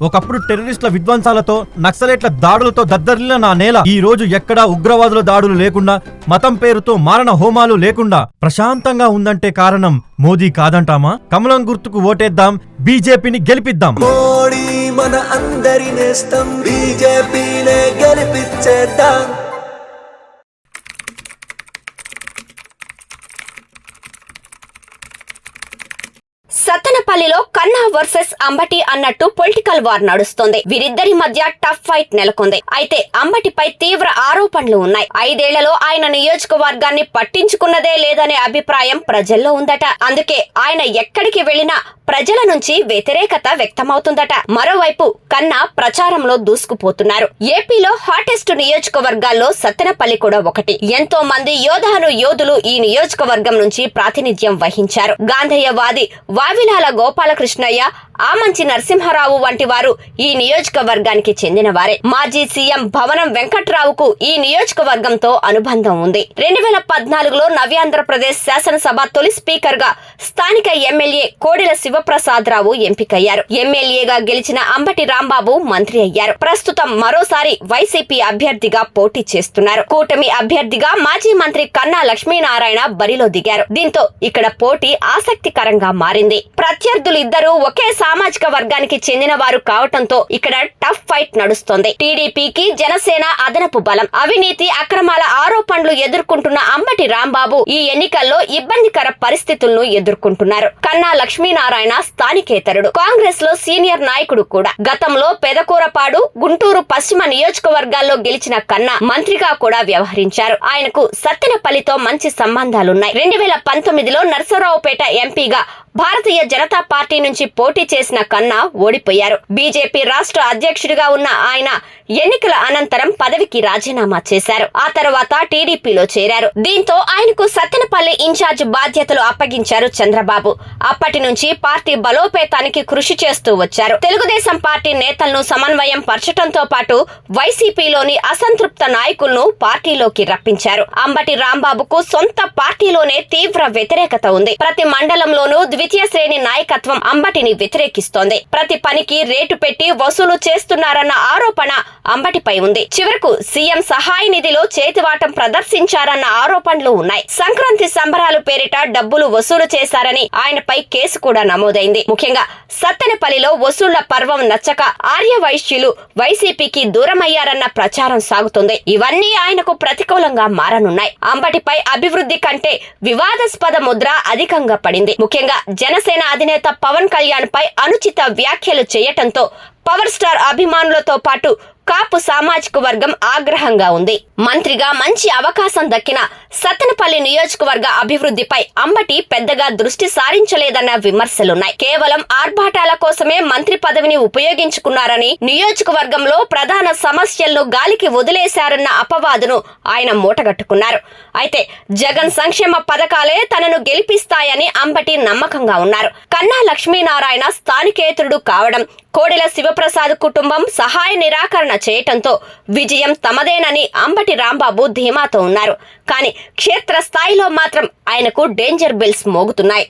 ఒకప్పుడు టెర్రరిస్టుల విధ్వంసాలతో నక్సలైట్ల దాడులతో దద్దరిల్లిన నా నేల ఈ రోజు ఎక్కడా ఉగ్రవాదుల దాడులు లేకుండా మతం పేరుతో మారణ హోమాలు లేకుండా ప్రశాంతంగా ఉందంటే కారణం మోదీ కాదంటామా? కమలం గుర్తుకు ఓటేద్దాం బీజేపీని గెలిపిద్దాం. మోడీ మన అందరి నేస్తం బీజేపీనే గెలిపించేద్దాం సత్తెనపల్లిలో కన్నా వర్సెస్ అంబటి అన్నట్టు పొలిటికల్ వార్ నడుస్తోంది. వీరిద్దరి మధ్య టఫ్ ఫైట్ నెలకొంది. అయితే అంబటిపై తీవ్ర ఆరోపణలు ఉన్నాయి. ఐదేళ్ళలో ఆయన నియోజకవర్గాన్ని పట్టించుకున్నదే లేదనే అభిప్రాయం ప్రజల్లో ఉందట. అందుకే ఆయన ఎక్కడికి వెళ్ళినా ప్రజల నుంచి వ్యతిరేకత వ్యక్తమవుతుందట. మరోవైపు కన్నా ప్రచారంలో దూసుకుపోతున్నారు. ఏపీలో హాటెస్ట్ నియోజకవర్గాల్లో సత్తెనపల్లి కూడా ఒకటి. ఎంతో మంది యోధాను యోధులు ఈ నియోజకవర్గం నుంచి ప్రాతినిధ్యం వహించారు. గాంధేయవాది వావిలాల గోపాలకృష్ణయ్య ఆమంచి నరసింహారావు వంటి వారు ఈ నియోజకవర్గానికి చెందిన వారే మాజీ సీఎం భవనం వెంకట్రావుకు ఈ నియోజకవర్గంతో అనుబంధం ఉంది. రెండు వేల పద్నాలుగులో నవ్యాంధ్రప్రదేశ్ శాసనసభ తొలి స్పీకర్గా స్థానిక ఎమ్మెల్యే కోడెల శివప్రసాద్ రావు ఎంపికయ్యారు. ఎమ్మెల్యేగా గెలిచిన అంబటి రాంబాబు మంత్రి అయ్యారు. ప్రస్తుతం మరోసారి వైసీపీ అభ్యర్థిగా పోటీ చేస్తున్నారు. కూటమి అభ్యర్థిగా మాజీ మంత్రి కన్నా లక్ష్మీనారాయణ బరిలో దిగారు. దీంతో ఇక్కడ పోటీ ఆసక్తికరంగా మారింది. ప్రత్యర్థులు ఇద్దరు ఒకేసారి సామాజిక వర్గానికి చెందిన వారు కావటంతో ఇక్కడ టఫ్ ఫైట్ నడుస్తోంది. టీడీపీకి జనసేన అదనపు బలం. అవినీతి అక్రమాల ఆరోపణలు ఎదుర్కొంటున్న అంబటి రాంబాబు ఈ ఎన్నికల్లో ఇబ్బందికర పరిస్థితులను ఎదుర్కొంటున్నారు. కన్నా లక్ష్మీనారాయణ స్థానికేతరుడు. కాంగ్రెస్లో సీనియర్ నాయకుడు కూడా. గతంలో పెదకూరపాడు గుంటూరు పశ్చిమ నియోజకవర్గాల్లో గెలిచిన కన్నా మంత్రిగా కూడా వ్యవహరించారు. ఆయనకు సత్తెనపల్లితో మంచి సంబంధాలున్నాయి. రెండు వేల పంతొమ్మిదిలో నర్సరావుపేట ఎంపీగా భారతీయ జనతా పార్టీ నుంచి పోటీ చేసిన కన్నా ఓడిపోయారు. బీజేపీ రాష్ట్ర అధ్యక్షుడిగా ఉన్న ఆయన ఎన్నికల అనంతరం పదవికి రాజీనామా చేశారు. ఆ తర్వాత టీడీపీలో చేరారు. దీంతో ఆయనకు సత్తెనపల్లి ఇన్ఛార్జ్ బాధ్యతలు అప్పగించారు చంద్రబాబు. అప్పటి నుంచి పార్టీ బలోపేతానికి కృషి చేస్తూ వచ్చారు. తెలుగుదేశం పార్టీ నేతలను సమన్వయం పరచడంతో పాటు వైసీపీలోని అసంతృప్త నాయకులను పార్టీలోకి రప్పించారు. అంబటి రాంబాబుకు సొంత పార్టీలోనే తీవ్ర వ్యతిరేకత ఉంది. ప్రతి మండలంలోనూ ద్వితీయ శ్రేణి నాయకత్వం అంబటిని వ్యతిరేక వ్యతిరేకిస్తోంది. ప్రతి పనికి రేటు పెట్టి వసూలు చేస్తున్నారన్న ఆరోపణ అంబటిపై ఉంది. చివరకు సీఎం సహాయ నిధిలో చేతివాటం ప్రదర్శించారన్న ఆరోపణలు ఉన్నాయి. సంక్రాంతి సంబరాలు పేరిట డబ్బులు వసూలు చేశారని ఆయనపై కేసు కూడా నమోదైంది. ముఖ్యంగా సత్తెనపల్లిలో వసూళ్ళ పర్వం నచ్చక ఆర్యవైశ్యులు వైసీపీకి దూరమయ్యారన్న ప్రచారం సాగుతుంది. ఇవన్నీ ఆయనకు ప్రతికూలంగా మారనున్నాయి. అంబటిపై అభివృద్ధి కంటే వివాదాస్పద ముద్ర అధికంగా పడింది. ముఖ్యంగా జనసేన అధినేత పవన్ కళ్యాణ్ పై అనుచిత వ్యాఖ్యలు చేయటంతో పవర్ స్టార్ అభిమానులతో పాటు కాపు సామాజిక వర్గం ఆగ్రహంగా ఉంది. మంత్రిగా మంచి అవకాశం దక్కిన సత్తెనపల్లి నియోజకవర్గ అభివృద్ధిపై అంబటి పెద్దగా దృష్టి సారించలేదన్న విమర్శలున్నాయి. కేవలం ఆర్భాటాల కోసమే మంత్రి పదవిని ఉపయోగించుకున్నారని నియోజకవర్గంలో ప్రధాన సమస్యలను గాలికి వదిలేశారన్న అపవాదును ఆయన మూటగట్టుకున్నారు. అయితే జగన్ సంక్షేమ పథకాలే తనను గెలిపిస్తాయని అంబటి నమ్మకంగా ఉన్నారు. కన్నా లక్ష్మీనారాయణ స్థానికేతరుడు కావడం కోడెల శివ శివప్రసాద్ కుటుంబం సహాయ నిరాకరణ చేయటంతో విజయం తమదేనని అంబటి రాంబాబు ధీమాతో ఉన్నారు. కానీ క్షేత్రస్థాయిలో మాత్రం ఆయనకు డేంజర్ బెల్స్ మోగుతున్నాయి.